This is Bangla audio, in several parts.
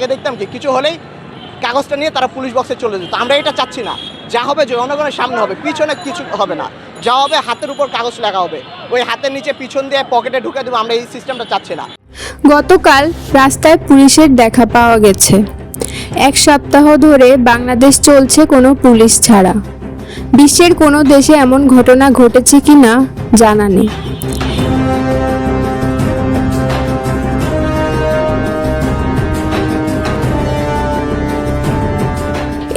আগে দেখতাম কি, কিছু হলেই কাগজটা নিয়ে তারা পুলিশ বক্সে চলে যেত। আমরা এটা চাচ্ছি না। যা হবে জনগণের সামনে হবে, পিছনে কিছু হবে না। যা হবে হাতের উপর কাগজ লেখা হবে। ওই হাতের নিচে পিছন দিয়ে পকেটে ঢুকে দেবো, আমরা এই সিস্টেমটা চাচ্ছি না। গতকাল রাস্তায় পুলিশের দেখা পাওয়া গেছে। এক সপ্তাহ ধরে বাংলাদেশ চলছে কোনো পুলিশ ছাড়া। বিশ্বের কোনো দেশে এমন ঘটনা ঘটেছে কি না জানা নেই।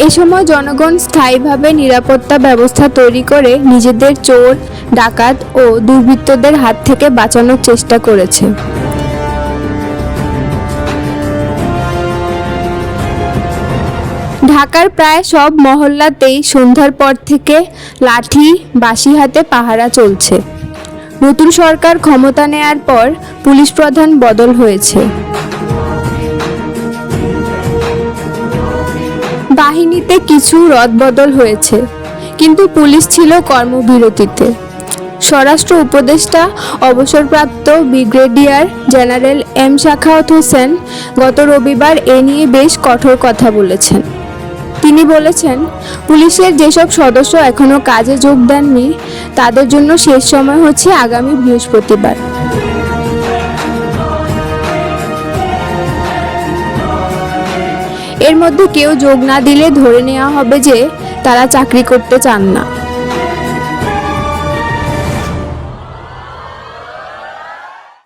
এ সময় জনগণ স্থায়ীভাবে নিরাপত্তা ব্যবস্থা তৈরি করে নিজেদের চোর, ডাকাত ও দুর্বৃত্তদের হাত থেকে বাঁচানোর চেষ্টা করেছে। ঢাকার প্রায় সব মহল্লাতেই সন্ধ্যার পর থেকে লাঠি, বাঁশি হাতে পাহারা চলছে। নতুন সরকার ক্ষমতা নেয়ার পর পুলিশ প্রধান বদল হয়েছে। বাহিনীতে কিছু রদবদল হয়েছে, কিন্তু পুলিশ ছিল কর্মবিরতিতে। স্বরাষ্ট্র উপদেষ্টা, অবসরপ্রাপ্ত brigadier general M Shakhawat Hossain গত রবিবার এ নিয়ে বেশ কঠোর কথা বলেছেন। তিনি বলেছেন, পুলিশের যেসব সদস্য এখনও কাজে যোগ দেননি, তাদের জন্য শেষ সময় হচ্ছে আগামী বৃহস্পতিবার। এর মধ্যে কেউ যোগ না দিলে ধরে নেওয়া হবে যে তারা চাকরি করতে চান না।